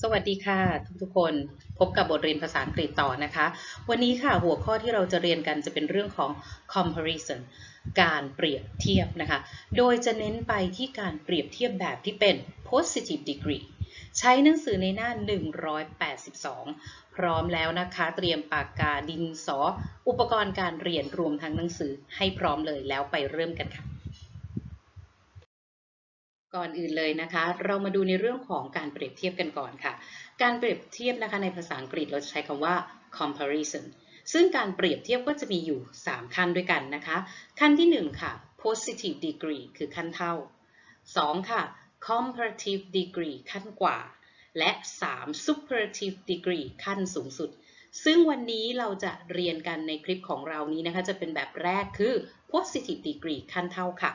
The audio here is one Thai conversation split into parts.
สวัสดีค่ะ ทุกๆคน พบกับบทเรียนภาษาอังกฤษต่อนะคะ วันนี้ค่ะหัวข้อที่เราจะเรียนกันจะเป็นเรื่องของ comparison การเปรียบเทียบนะคะ โดยจะเน้นไปที่การเปรียบเทียบแบบที่เป็น positive degree ใช้หนังสือในหน้า 182 พร้อมแล้วนะคะ เตรียมปากกาดินสอ อุปกรณ์การเรียนรวมทั้งหนังสือให้พร้อมเลยแล้วไปเริ่มกันค่ะ ก่อนอื่นเลยนะคะ เรามาดูในเรื่องของการเปรียบเทียบกันก่อนค่ะ การเปรียบเทียบนะคะในภาษาอังกฤษเราจะใช้คำว่า comparison ซึ่งการเปรียบเทียบก็จะมีอยู่ 3 ขั้นด้วยกันนะคะ ขั้นที่ 1 ค่ะ positive degree คือขั้นเท่า 2 ค่ะ comparative degree ขั้นกว่า และ 3 superlative degree ขั้นสูงสุด ซึ่งวันนี้เราจะเรียนกันในคลิปของเรานี้นะคะ จะเป็นแบบแรกคือ positive degree ขั้นเท่าค่ะ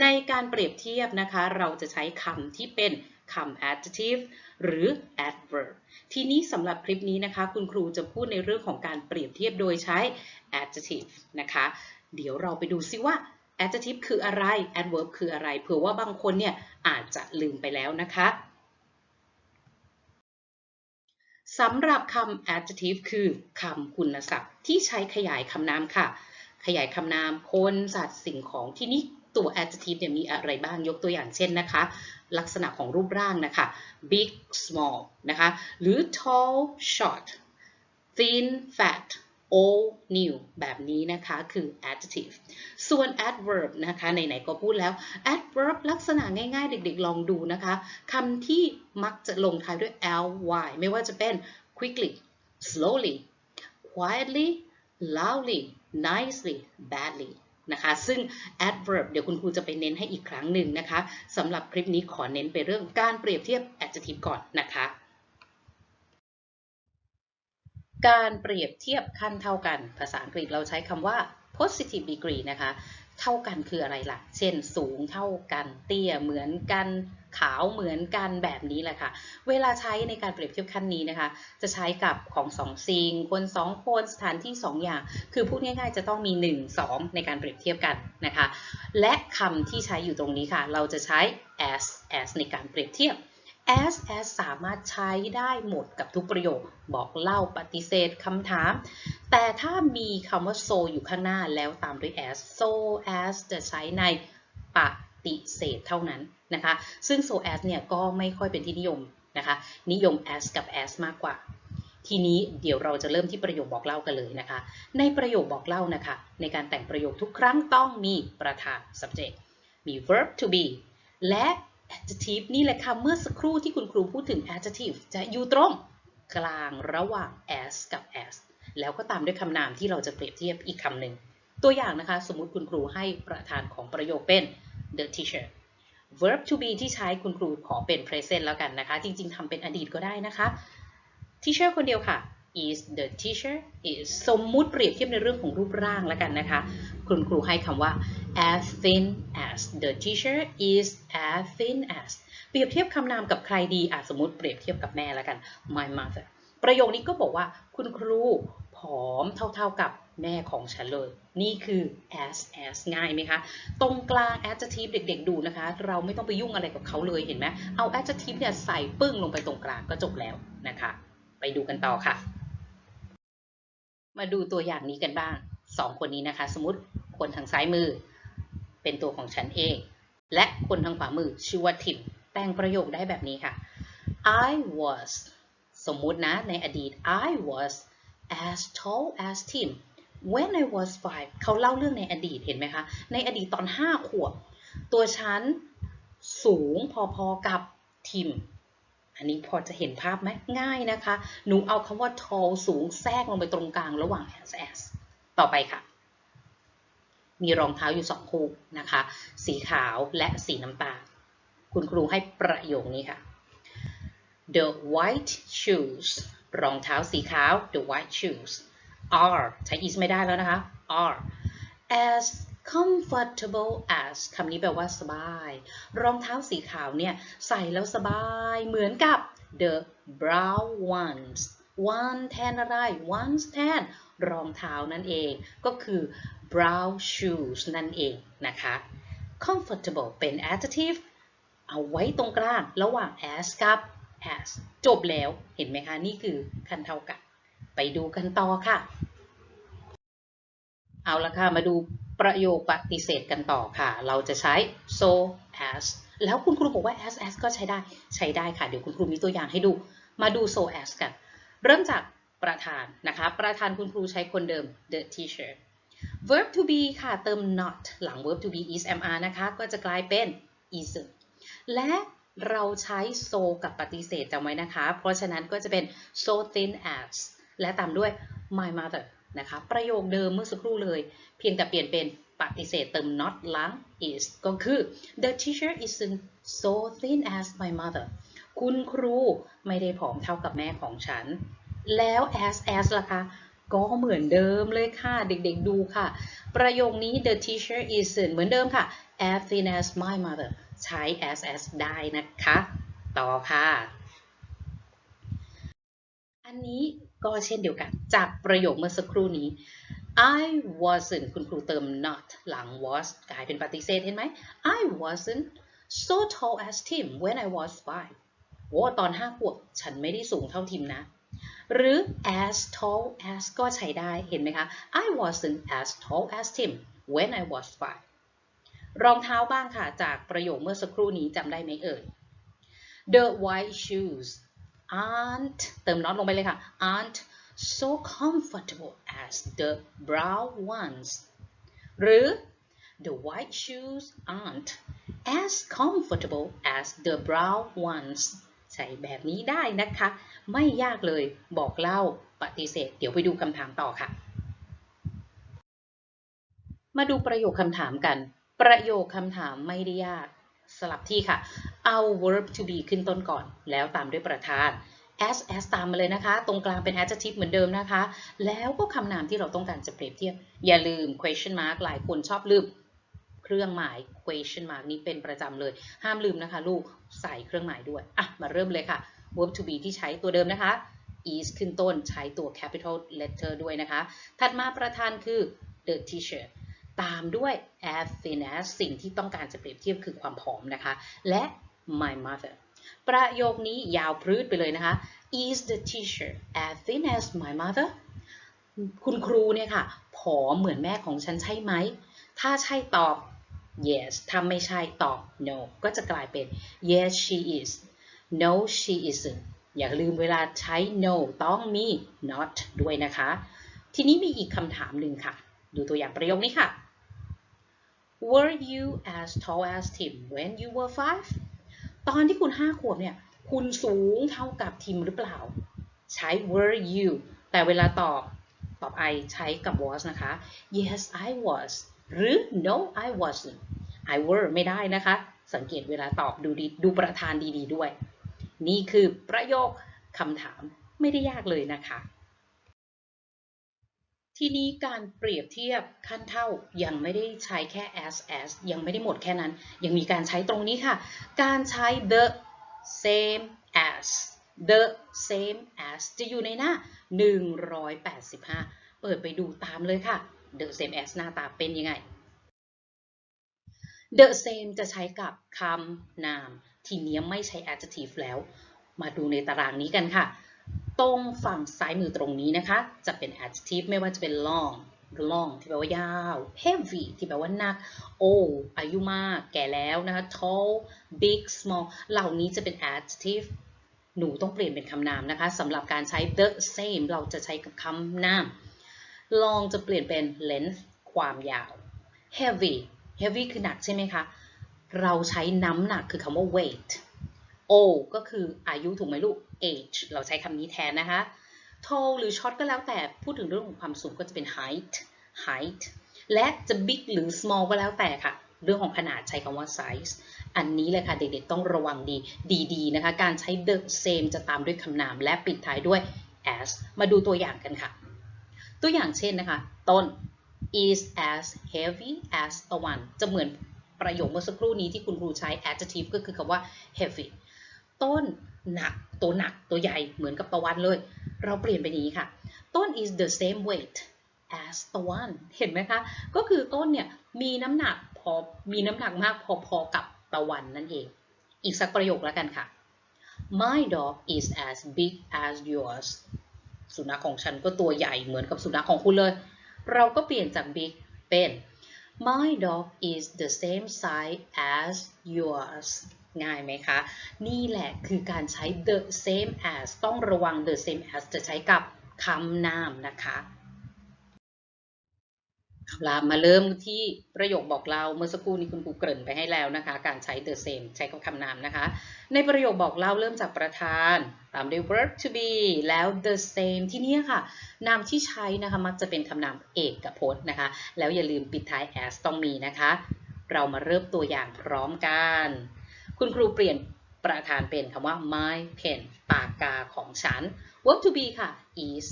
ในการเปรียบเทียบนะคะ เราจะใช้คำที่เป็นคำ adjective หรือ adverb ทีนี้สำหรับคลิปนี้นะคะ คุณครูจะพูดในเรื่องของการเปรียบเทียบโดยใช้ adjective นะคะ เดี๋ยวเราไปดูซิว่า adjective คืออะไร adverb คืออะไร เผื่อว่าบางคนเนี่ยอาจจะลืมไปแล้วนะคะสำหรับคำ adjective คือคำคุณศัพท์ที่ใช้ขยายคำนามค่ะ ขยายคำนามคนสัตว์สิ่งของที่นี้ ตัว adjective เนี่ยมีอะไรบ้างยกตัวอย่างเช่นนะคะ ลักษณะของรูปร่างนะคะ big small นะคะหรือ tall short thin fat old new แบบนี้นะคะคือ adjective ส่วน adverb นะคะไหนๆก็พูดแล้ว adverb ลักษณะง่ายๆ เด็กๆ ลองดูนะคะคำที่มักจะลงท้ายด้วย ly ไม่ว่าจะเป็น quickly slowly quietly loudly nicely badly นะคะ ซึ่ง adverb เดี๋ยวคุณครูจะไปเน้นให้อีกครั้งหนึ่งนะคะสำหรับคลิปนี้ขอเน้นไปเรื่องการเปรียบเทียบ adjective ก่อนนะคะ การเปรียบเทียบขั้นเท่ากัน ภาษาอังกฤษเราใช้คำว่า positive degree นะคะ เท่ากันคืออะไรล่ะ เช่นสูงเท่ากัน เตี้ยเหมือนกันขาวเหมือนกันแบบนี้แหละค่ะ เวลาใช้ในการเปรียบเทียบขั้นนี้นะคะ จะใช้กับของสองสิ่งคนสองคนสถานที่สองอย่าง คือพูดง่ายๆ จะต้องมี 1 2 ในการเปรียบเทียบกันนะคะ และคำที่ใช้อยู่ตรงนี้ค่ะ เราจะใช้ as as ในการเปรียบเทียบ as as สามารถใช้ได้หมดกับทุกประโยค บอกเล่าปฏิเสธคำถาม แต่ถ้ามีคำว่า so อยู่ข้างหน้าแล้วตามด้วย as so as จะใช้ในปฏิเสธเท่านั้นนะคะ ซึ่ง so as เนี่ยก็ไม่ค่อยเป็นที่นิยมนะคะ นิยม as กับ as มากกว่า ทีนี้เดี๋ยวเราจะเริ่มที่ประโยคบอกเล่ากันเลยนะคะ ในประโยคบอกเล่านะคะ ในการแต่งประโยคทุกครั้งต้องมีประธาน subject มี verb to be และ adjective นี่แหละค่ะ เมื่อสักครู่ที่คุณครูพูดถึง adjective จะอยู่ตรงกลางระหว่าง as กับ as แล้วก็ตามด้วยคำนามที่เราจะเปรียบเทียบอีกคำหนึ่ง ตัวอย่างนะคะ สมมุติคุณครูให้ประธานของประโยคเป็น the teacher verb to be ที่ใช้คุณครูขอเป็น present แล้วกันนะคะ จริง ๆทำเป็นอดีตก็ได้นะคะ teacher คนเดียวค่ะ is the teacher is สมมุติเปรียบเทียบในเรื่องของรูปร่างแล้วกันนะคะ คุณครูให้คำว่า as thin as the teacher is as thin as เปรียบเทียบคำนามกับใครดีอะสมมติเปรียบเทียบกับแม่แล้วกัน my mother ประโยคนี้ก็บอกว่าคุณครูผอมเท่าๆกับแม่ของฉันเลย นี่คือ as as ง่ายไหมคะ ตรงกลาง adjective เด็กๆ ดูนะคะ เราไม่ต้องไปยุ่งอะไรกับเขาเลยเห็นไหมเอา adjective เนี่ยใส่ปึ้งลงไปตรงกลางก็จบแล้วนะคะ ไปดูกันต่อค่ะ มาดูตัวอย่างนี้กันบ้างสองคนนี้นะคะ สมมติคนทางซ้ายมือ เป็นตัวของฉันเอง และคนทางขวามือชื่อว่าทิมแต่งประโยคได้แบบนี้ค่ะ I was สมมุตินะในอดีต I was as tall as Tim when I was five เขาเล่าเรื่องในอดีตเห็นไหมคะ ในอดีตตอน 5 ขวบ ตัวฉันสูงพอๆกับทิม อันนี้พอจะเห็นภาพไหมง่ายนะคะ หนูเอาคำว่า tall สูงแทรกลงไปตรงกลางระหว่าง as as ต่อไปค่ะ มีรองเท้าอยู่สองคู่นะคะ สีขาวและสีน้ำตาล คุณครูให้ประโยคนี้ค่ะ the white shoes รองเท้าสีขาว the white shoes are ใช้ is ไม่ได้แล้วนะคะ are as comfortable as คำนี้แปลว่าสบาย รองเท้าสีขาวเนี่ย ใส่แล้วสบายเหมือนกับ the brown ones one แทนอะไร ones แทนรองเท้านั่นเอง ก็คือ brown shoes นั่นเองนะคะ comfortable เป็น adjective เอาไว้ตรงกลางระหว่าง as กับ as จบแล้วเห็นไหมคะ นี่คือคันเท่ากันไปดูกันต่อค่ะ เอาละค่ะ มาดู ประโยคปฏิเสธกันต่อค่ะ เราจะใช้ so as แล้วคุณครูบอกว่า as as ก็ใช้ได้ ใช้ได้ค่ะ เดี๋ยวคุณครูมีตัวอย่างให้ดู มาดู so as กัน เริ่มจากประธานนะคะ ประธานคุณครูใช้คนเดิม the teacher verb to be ค่ะ เติม not หลัง verb to be is am are นะคะ ก็จะกลายเป็น isn't และเราใช้ so กับปฏิเสธจำไว้นะคะ เพราะฉะนั้นก็จะเป็น so thin as และตามด้วย my mother นะคะ ประโยคเดิมเมื่อสักครู่เลย เพียงแต่เปลี่ยนเป็นปฏิเสธเติม not หลัง is ก็คือ the teacher isn't so thin as my mother คุณครูไม่ได้ผอมเท่ากับแม่ของฉัน แล้ว as as ล่ะคะก็เหมือนเดิมเลยค่ะ เด็กๆดูค่ะ ประโยคนี้ the teacher isn't เหมือนเดิมค่ะ as thin as my mother ใช้ as as ได้นะคะ ต่อค่ะ อันนี้ ก็เช่นเดียวกัน จากประโยคเมื่อสักครู่นี้ I wasn't คุณครูเติม not หลัง was กลายเป็นปฏิเสธเห็นไหม I wasn't so tall as Tim when I was five โอ้ตอนห้าขวบฉันไม่ได้สูงเท่าทิมนะ หรือ as tall as ก็ใช้ได้เห็นไหมคะ I wasn't as tall as Tim when I was five รองเท้าบ้างค่ะ จากประโยคเมื่อสักครู่นี้จำได้ไหมเอ่ย The white shoes aren't เติม not ลงไปเลยค่ะ aren't so comfortable as the brown ones หรือ The white shoes aren't as comfortable as the brown ones ใช้แบบนี้ได้นะคะ ไม่ยากเลยบอกเล่าปฏิเสธ เดี๋ยวไปดูคำถามต่อค่ะ มาดูประโยคคำถามกัน ประโยคคำถามไม่ได้ยาก สลับที่ค่ะ เอา verb to be ขึ้นต้นก่อน แล้วตามด้วยประธาน as as ตามมาเลยนะคะ ตรงกลางเป็น adjective เหมือนเดิมนะคะ แล้วก็คำนามที่เราต้องการจะเปรียบเทียบ อย่าลืม question mark หลายคนชอบลืมเครื่องหมาย question mark นี้เป็นประจำเลย ห้ามลืมนะคะ ลูกใส่เครื่องหมายด้วย อะ มาเริ่มเลยค่ะ verb to be ที่ใช้ตัวเดิมนะคะ is ขึ้นต้นใช้ตัว capital letter ด้วยนะคะ ถัดมาประธานคือ the teacher ตามด้วย as thin as สิ่งที่ต้องการจะเปรียบเทียบคือความผอมนะคะ และ my mother ประโยคนี้ยาวพรืดไปเลยนะคะ is the teacher as thin as my mother คุณครูเนี่ยค่ะ ผอมเหมือนแม่ของฉันใช่ไหม ถ้าใช่ตอบ yes ถ้าไม่ใช่ตอบ no ก็จะกลายเป็น yes she is no she isn't อย่าลืมเวลาใช้ no ต้องมี not ด้วยนะคะ ทีนี้มีอีกคำถามหนึ่งค่ะ ดูตัวอย่างประโยคนี้ค่ะ Were you as tall as Tim when you were five ตอนที่คุณห้าขวบเนี่ย คุณสูงเท่ากับทิมหรือเปล่า ใช้ were you แต่เวลาตอบ ตอบ I ใช้กับ was นะคะ yes I was หรือ no I wasn't I were ไม่ได้นะคะ สังเกตเวลาตอบดูดีดูประธานดีๆด้วย นี่คือประโยคคำถามไม่ได้ยากเลยนะคะ ทีนี้การเปรียบเทียบขั้นเท่ายังไม่ได้ใช้แค่ as as ยังไม่ได้หมดแค่นั้น ยังมีการใช้ตรงนี้ค่ะ การใช้ the same as the same as จะอยู่ในหน้า 185 เปิดไปดูตามเลยค่ะ the same as หน้าตาเป็นยังไง the same จะใช้กับคำนาม ทีนี้ไม่ใช้ adjective แล้ว มาดูในตารางนี้กันค่ะ ตรงฝั่งซ้ายมือตรงนี้นะคะ จะเป็น adjective ไม่ว่าจะเป็น long long ที่แปลว่ายาว heavy ที่แปลว่าหนัก old อายุมาก แก่แล้วนะคะ tall big small เหล่านี้จะเป็น adjective หนูต้องเปลี่ยนเป็นคำนามนะคะสำหรับการใช้ the same เราจะใช้กับคำนาม long จะเปลี่ยนเป็น length ความยาว heavy heavy คือหนักใช่ไหมคะ เราใช้น้ำหนักคือคำว่า weight O ก็คืออายุถูกไหมลูก age เราใช้คำนี้แทนนะคะ tall หรือ short ก็แล้วแต่พูดถึงเรื่องของความสูงก็จะเป็น height height และจะ big หรือ small ก็แล้วแต่ค่ะ เรื่องของขนาดใช้คำว่า size อันนี้เลยค่ะเด็กๆต้องระวังดีดีๆนะคะ การใช้ the same จะตามด้วยคำนามและปิดท้ายด้วย as มาดูตัวอย่างกันค่ะ ตัวอย่างเช่นนะคะ ต้น is as heavy as a one จะเหมือน ประโยคเมื่อสักครู่นี้ที่คุณครูใช้ adjective ก็คือคำว่า heavy ต้นหนัก ตัวหนัก ตัวใหญ่เหมือนกับตะวันเลย เราเปลี่ยนไปนี้ค่ะ ต้น is the same weight as ตะวันเห็นไหมคะ ก็คือต้นเนี่ยมีน้ำหนักพอมีน้ำหนักมากพอๆกับตะวันนั่นเอง อีกสักประโยคแล้วกันค่ะ my dog is as big as yours สุนัขของฉันก็ตัวใหญ่เหมือนกับสุนัขของคุณเลย เราก็เปลี่ยนจาก big เป็น my dog is the same size as yours ง่ายไหมคะ นี่แหละคือการใช้ the same as ต้องระวัง the same as จะใช้กับคำนามนะคะ เอาละมาเริ่มที่ประโยคบอกเล่าเมื่อสักครู่นี้คุณครูเกริ่นไปให้แล้วนะคะ การใช้ the same ใช้กับคำนามนะคะ ในประโยคบอกเล่าเริ่มจากประธาน ตามด้วย verb to be แล้ว the same ที่นี่ค่ะ นามที่ใช้นะคะมักจะเป็นคำนามเอกกับพจน์นะคะ แล้วอย่าลืมปิดท้าย as ต้องมีนะคะ เรามาเริ่มตัวอย่างพร้อมกัน คุณครูเปลี่ยนประธานเป็นคำว่า my pen ปากกาของฉัน verb to be ค่ะ is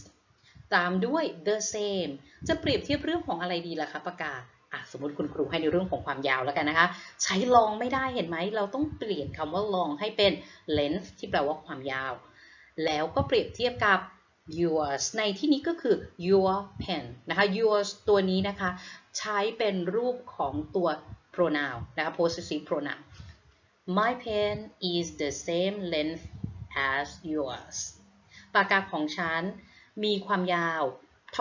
ตามด้วย the same จะเปรียบเทียบเรื่องของอะไรดีล่ะคะปากกาอะสมมติคุณครูให้ในเรื่องของความยาวแล้วกันนะคะ ใช้ long ไม่ได้เห็นไหม เราต้องเปลี่ยนคำว่า long ให้เป็น length ที่แปลว่าความยาว แล้วก็เปรียบเทียบกับ yours ในที่นี้ก็คือ your pen นะคะ yours ตัวนี้นะคะ ใช้เป็นรูปของตัว pronoun นะคะ possessive pronoun my pen is the same length as yours ปากกาของฉัน มีความยาว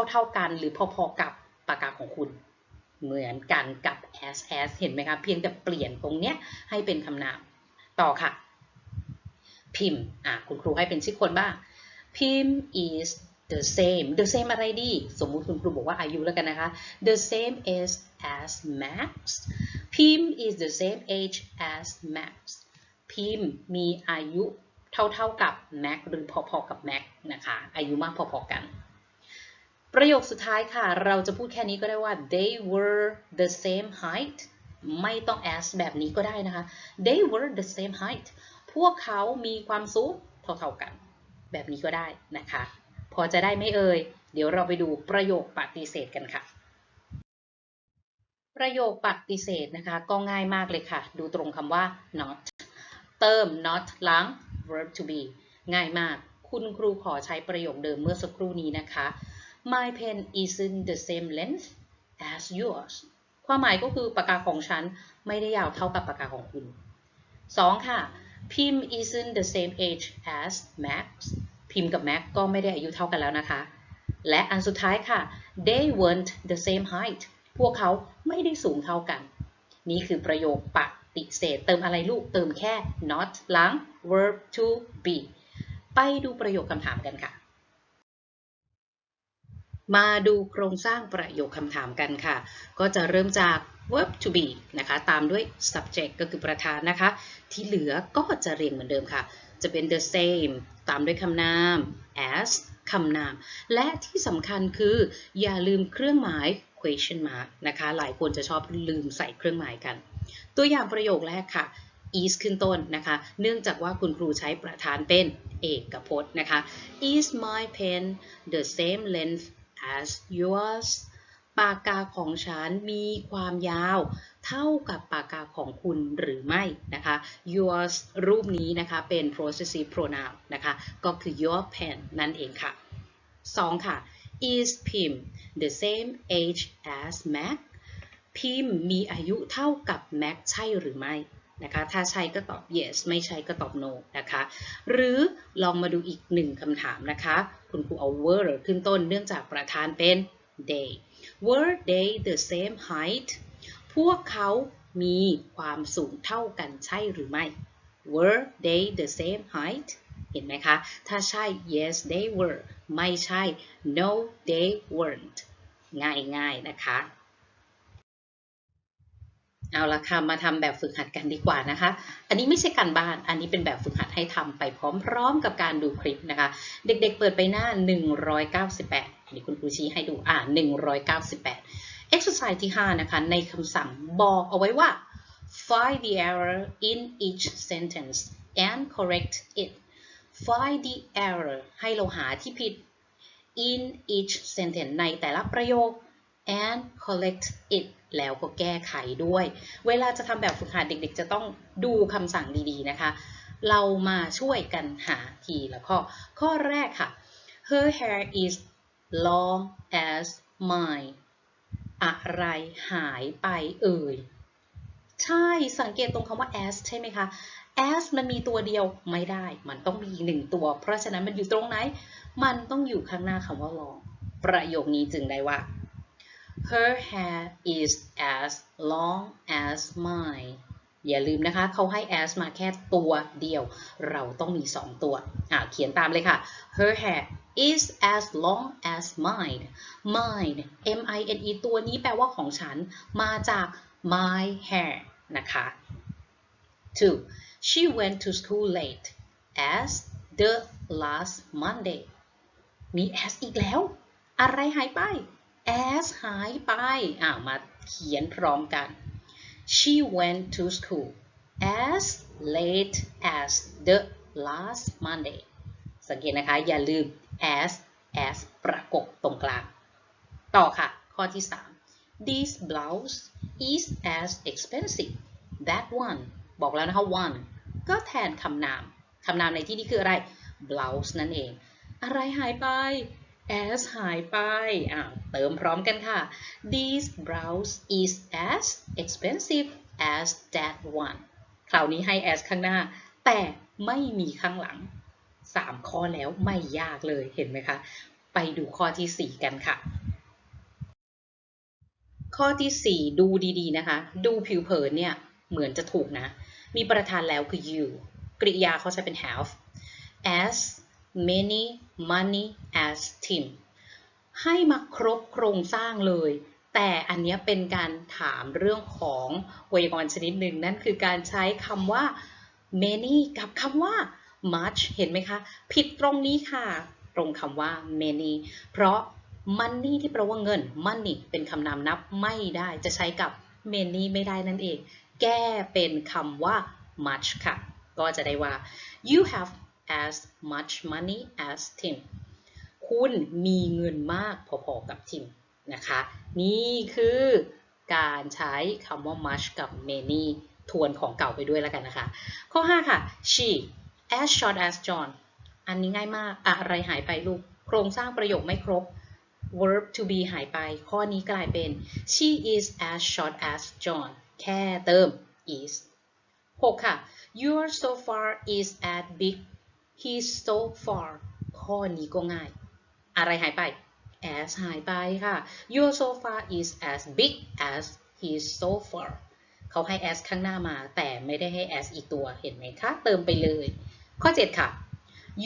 เท่า ๆกันหรือพอๆกับปากกาของคุณ เหมือนกันกับ as as เห็นไหมคะเพียงแต่เปลี่ยนตรงเนี้ยให้เป็นคำนามต่อค่ะ พิมพ์อะคุณครูให้เป็นชื่อคนบ้างพิมพ์ is the same the same อะไรดี สมมุติคุณครูบอกว่าอายุแล้วกันนะคะ the same age as Max พิมพ์ is the same age as Max พิมพ์มีอายุ เท่าๆกับ Mac หรือพอๆกับ Mac นะคะ อายุมากพอๆกัน ประโยคสุดท้ายค่ะ เราจะพูดแค่นี้ก็ได้ว่า they were the same height ไม่ต้อง as แบบนี้ก็ได้นะคะ they were the same height พวกเขามีความสูงเท่าๆกัน แบบนี้ก็ได้นะคะ พอจะได้ไหมเอ่ย เดี๋ยวเราไปดูประโยคปฏิเสธกันค่ะ ประโยคปฏิเสธนะคะ ก็ง่ายมากเลยค่ะ ดูตรงคำว่า not เติม not หลัง verb to be ง่ายมาก คุณครูขอใช้ประโยคเดิมเมื่อสักครู่นี้นะคะ my pen isn't the same length as yours ความหมายก็คือปากกาของฉันไม่ได้ยาวเท่ากับปากกาของคุณ 2. ค่ะพิม isn't the same age as Max พิมกับ Max ก็ไม่ได้อายุเท่ากันแล้วนะคะ และอันสุดท้ายค่ะ they weren't the same height พวกเขาไม่ได้สูงเท่ากัน นี่คือประโยคป ฏิเสธ เติมอะไรลูกเติมแค่ not หลัง verb to be ไปดูประโยคคำถามกันค่ะ มาดูโครงสร้างประโยคคำถามกันค่ะ ก็จะเริ่มจาก verb to be นะคะ ตามด้วย subject ก็คือประธานนะคะ ที่เหลือก็จะเรียงเหมือนเดิมค่ะ จะเป็น the same ตามด้วยคำนาม as คำนาม และที่สำคัญคือ อย่าลืมเครื่องหมาย question mark นะคะ หลายคนจะชอบลืมใส่เครื่องหมายกัน ตัวอย่างประโยคแรกค่ะ is ขึ้นต้นนะคะ เนื่องจากว่าคุณครูใช้ประธานเป็นเอกพจน์นะคะ is my pen the same length as yours ปากกาของฉันมีความยาว เท่ากับปากกาของคุณหรือไม่นะคะ yours รูปนี้นะคะเป็น possessive pronoun นะคะ ก็คือ your pen นั่นเองค่ะ 2. ค่ะ is Pim the same age as Mac พิมมีอายุเท่ากับ Mac ใช่หรือไม่นะคะถ้าใช่ก็ตอบ yes ไม่ใช่ก็ตอบ no นะคะหรือลองมาดูอีกหนึ่งคำถามนะคะคุณครูเอา were ขึ้นต้นเนื่องจากประธานเป็น they were they the same height พวกเขามีความสูงเท่ากันใช่หรือไม่ were they the same height เห็นไหมคะ ถ้าใช่ yes they were ไม่ใช่ no they weren't ง่ายๆนะคะ เอาละค่ะมาทำแบบฝึกหัดกันดีกว่านะคะ อันนี้ไม่ใช่การบ้าน อันนี้เป็นแบบฝึกหัดให้ทำไปพร้อมๆ กับการดูคลิปนะคะ เด็กๆ เปิดไปหน้า 198นี่คุณครูชี้ให้ดูอ่า198 exercise ที่ 5 นะคะ ในคำสั่งบอกเอาไว้ว่า find the error in each sentence and correct it find the error ให้เราหาที่ผิด in each sentence ในแต่ละประโยค and correct it แล้วก็แก้ไขด้วย เวลาจะทำแบบฝึกหัดเด็กๆ จะต้องดูคำสั่งดีๆนะคะ เรามาช่วยกันหาทีละข้อ ข้อแรกค่ะ her hair is long as mine อะไรหายไปเอ่ย ใช่สังเกตตรงคำว่า as ใช่ไหมคะ as มันมีตัวเดียวไม่ได้ มันต้องมีหนึ่งตัว เพราะฉะนั้นมันอยู่ตรงไหน มันต้องอยู่ข้างหน้าคำว่า long ประโยคนี้จึงได้ว่า her hair is as long as mine อย่าลืมนะคะเขาให้ as มาแค่ตัวเดียว เราต้องมี 2 ตัวอ่าเขียนตามเลยค่ะ her hair is as long as mine mine m i n e ตัวนี้แปลว่าของฉัน มาจาก my hair นะคะ two she went to school late as the last Monday มี as อีกแล้ว อะไรหายไป as หายไปอ่ามาเขียนพร้อมกัน she went to school as late as the last Monday สังเกตนะคะ อย่าลืม as as ประกบตรงกลาง ต่อค่ะ ข้อที่ 3 this blouse is as expensive that one บอกแล้วนะคะ one ก็แทนคำนาม คำนามในที่นี้คืออะไร blouse นั่นเอง อะไรหายไป as หายไปอ่าเติมพร้อมกันค่ะ this blouse is as expensive as that one คราวนี้ให้ as ข้างหน้า แต่ไม่มีข้างหลัง 3 ข้อแล้วไม่ยากเลยเห็นไหมคะ ไปดูข้อที่ 4 กันค่ะ ข้อที่ 4 ดูดีๆนะคะ ดูผิวเผินเนี่ย เหมือนจะถูกนะ มีประธานแล้วคือ you กริยาเขาใช้เป็น have as many money as Tim ให้มาครบโครงสร้างเลย แต่อันนี้เป็นการถามเรื่องของไวยากรณ์ชนิดหนึ่งนั่นคือการใช้คำว่า many กับคำว่า much เห็นไหมคะ ผิดตรงนี้ค่ะ ตรงคำว่า many เพราะ money ที่แปลว่าเงิน money เป็นคำนามนับไม่ได้จะใช้กับ many ไม่ได้นั่นเอง แก้เป็นคำว่า much ค่ะ ก็จะได้ว่า you have as much money as Tim คุณมีเงินมากพอๆกับทิมนะคะ นี่คือการใช้คำว่า much กับ many ทวนของเก่าไปด้วยแล้วกันนะคะ ข้อ 5 ค่ะ she as short as John อันนี้ง่ายมาก อะไรหายไปลูก โครงสร้างประโยคไม่ครบ verb to be หายไป ข้อนี้กลายเป็น she is as short as John แค่เติม is 6 ค่ะ your sofa is as big his so far ข้อนี้ก็ง่าย อะไรหายไป as หายไปค่ะ your sofa is as big as his sofa เขาให้ as ข้างหน้ามา แต่ไม่ได้ให้ as อีกตัว เห็นไหมคะ เติมไปเลย ข้อ 7 ค่ะ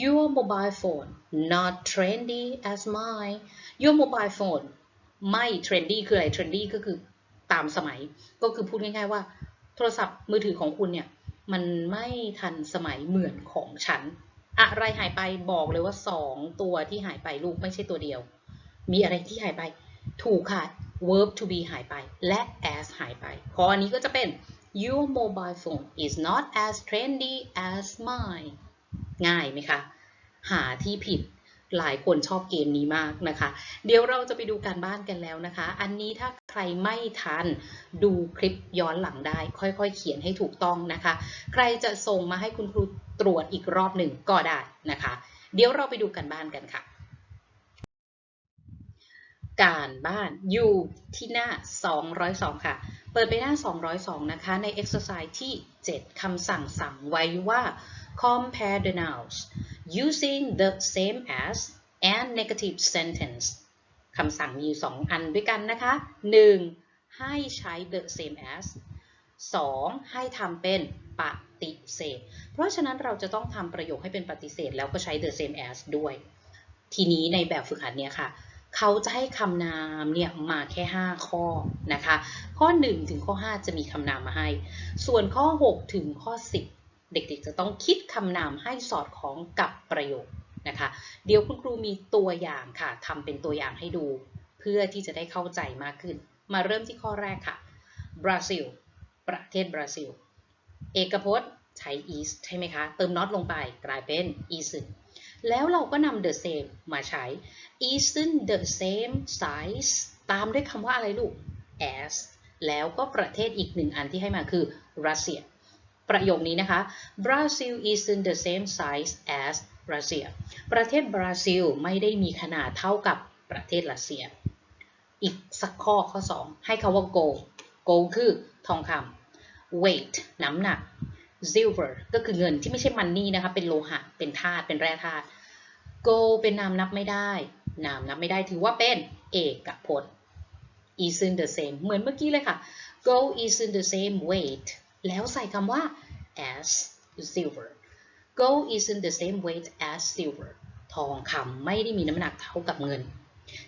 your mobile phone not trendy as mine your mobile phone ไม่ trendy คืออะไร trendy ก็คือตามสมัย ก็คือพูดง่ายๆว่า โทรศัพท์มือถือของคุณเนี่ย มันไม่ทันสมัยเหมือนของฉัน อะไรหายไปบอกเลยว่า 2 ตัวที่หายไปลูกไม่ใช่ตัวเดียว มีอะไรที่หายไป ถูกค่ะ verb to be หายไป และ as หายไป ข้ออันนี้ก็จะเป็น your mobile phone is not as trendy as mine ง่ายไหมคะ หาที่ผิดหลายคนชอบเกมนี้มากนะคะ เดี๋ยวเราจะไปดูการบ้านกันแล้วนะคะ อันนี้ถ้าใครไม่ทันดูคลิปย้อนหลังได้ ค่อยๆ เขียนให้ถูกต้องนะคะ ใครจะส่งมาให้คุณครู ตรวจอีกรอบหนึ่งก็ได้นะคะ เดี๋ยวเราไปดูกันบ้านกันค่ะ การบ้านอยู่ที่หน้า 202 ค่ะ เปิดไปหน้า 202 นะคะ ใน exercise ที่ 7 คำสั่งสั่งไว้ว่า compare the nouns using the same as and negative sentence คำสั่งมีอยู่ 2 อันด้วยกันนะคะ 1. ให้ใช้ the same as 2. ให้ทำเป็นปฏิเสธ เพราะฉะนั้นเราจะต้องทำประโยคให้เป็นปฏิเสธ แล้วก็ใช้ the same as ด้วย ทีนี้ในแบบฝึกหัดเนี้ยค่ะ เขาจะให้คำนามเนี่ยมาแค่ 5 ข้อนะคะ ข้อ 1 ถึงข้อ 5 จะมีคำนามมาให้ ส่วนข้อ 6 ถึงข้อ 10 เด็กๆ จะต้องคิดคำนามให้สอดคล้องกับประโยคนะคะ เดี๋ยวคุณครูมีตัวอย่างค่ะทำเป็นตัวอย่างให้ดู เพื่อที่จะได้เข้าใจมากขึ้น มาเริ่มที่ข้อแรกค่ะบราซิล ประเทศบราซิล เอกพจน์ใช้ is ใช่ไหมคะ เติม not ลงไปกลายเป็น isn't แล้วเราก็นำ the same มาใช้ isn't the same size ตามด้วยคำว่าอะไรลูก as แล้วก็ประเทศอีกหนึ่งอันที่ให้มาคือรัสเซีย ประโยคนี้นะคะ Brazil isn't the same size as Russia ประเทศบราซิลไม่ได้มีขนาดเท่ากับประเทศรัสเซีย อีกสักข้อข้อ 2 ให้คาว่า gold gold คือทองคำ weight น้ำหนัก silver ก็คือเงินที่ไม่ใช่ money นะคะ เป็นโลหะ เป็นธาตุ เป็นแร่ธาตุ gold เป็นนามนับไม่ได้ นามนับไม่ได้ถือว่าเป็นเอกพจน์ isn't the same เหมือนเมื่อกี้เลยค่ะ gold isn't the same weight แล้วใส่คำว่า as silver gold isn't the same weight as silver ทองคำไม่ได้มีน้ำหนักเท่ากับเงิน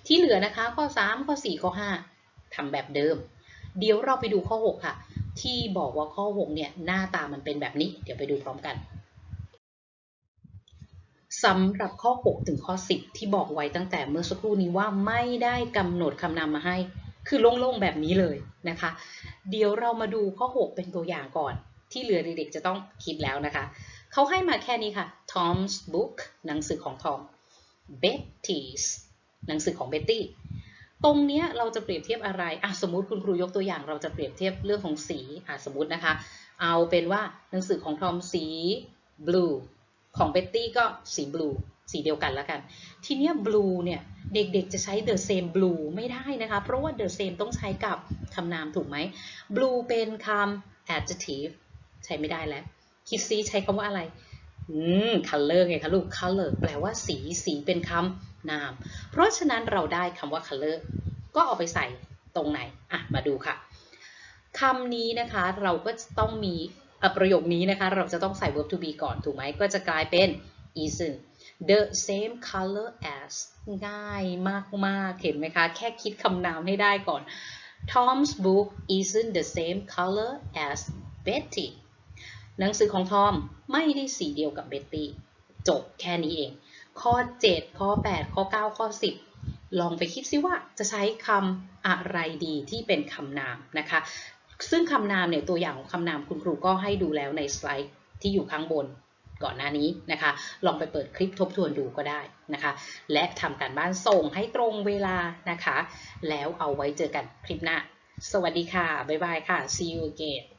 ที่เหลือนะคะข้อ 3 ข้อ 4 ข้อ 5ทำแบบเดิม เดี๋ยวเราไปดูข้อ 6 ค่ะ ที่บอกว่าข้อ 6 เนี่ย หน้าตามันเป็นแบบนี้ เดี๋ยวไปดูพร้อมกันสำหรับข้อ 6 ถึงข้อ 10 ที่บอกไว้ตั้งแต่เมื่อสักครู่นี้ว่าไม่ได้กำหนดคำนามมาให้ คือโล่งๆแบบนี้เลยนะคะ เดี๋ยวเรามาดูข้อ 6 เป็นตัวอย่างก่อน ที่เหลือเด็กๆจะต้องคิดแล้วนะคะ เขาให้มาแค่นี้ค่ะ Tom's book หนังสือของทอม Betty's หนังสือของ Betty ตรงเนี้ยเราจะเปรียบเทียบอะไรอะสมมติคุณครูยกตัวอย่าง เราจะเปรียบเทียบเรื่องของสีอะสมมตินะคะ เอาเป็นว่าหนังสือของทอมสี blue ของ Betty ก็สี blue สีเดียวกันแล้วกัน ทีเนี้ย blue เนี่ยเด็กๆจะใช้ the same blue ไม่ได้นะคะ เพราะว่า the same ต้องใช้กับคำนามถูกไหม blue เป็นคำ adjective ใช้ไม่ได้แล้ว คิดซีใช้คำว่าอะไร อืม color ไงคะลูก color แปลว่าสี สีเป็นคำนาม เพราะฉะนั้นเราได้คำว่า color ก็เอาไปใส่ตรงไหน อะ มาดูค่ะคำนี้นะคะเราก็ต้องมีประโยคนี้นะคะ เราจะต้องใส่ verb to be ก่อน ถูกไหม ก็จะกลายเป็น isn't the same color as ง่ายมาก ๆ เห็นไหมคะ แค่คิดคำนามให้ได้ก่อน Tom's book isn't the same color as Betty หนังสือของทอมไม่ได้สีเดียวกับเบ็ตตี้จบแค่นี้เอง ข้อ 7 ข้อ 8 ข้อ 9 ข้อ 10 ลองไปคิดซิว่าจะใช้คำอะไรดีที่เป็นคำนามนะคะ ซึ่งคำนามเนี่ยตัวอย่างของคำนามคุณครูก็ให้ดูแล้วในสไลด์ที่อยู่ข้างบนก่อนหน้านี้นะคะ ลองไปเปิดคลิปทบทวนดูก็ได้นะคะ และทำการบ้านส่งให้ตรงเวลานะคะ แล้วเอาไว้เจอกันคลิปหน้า สวัสดีค่ะ บ๊ายบายค่ะ see you again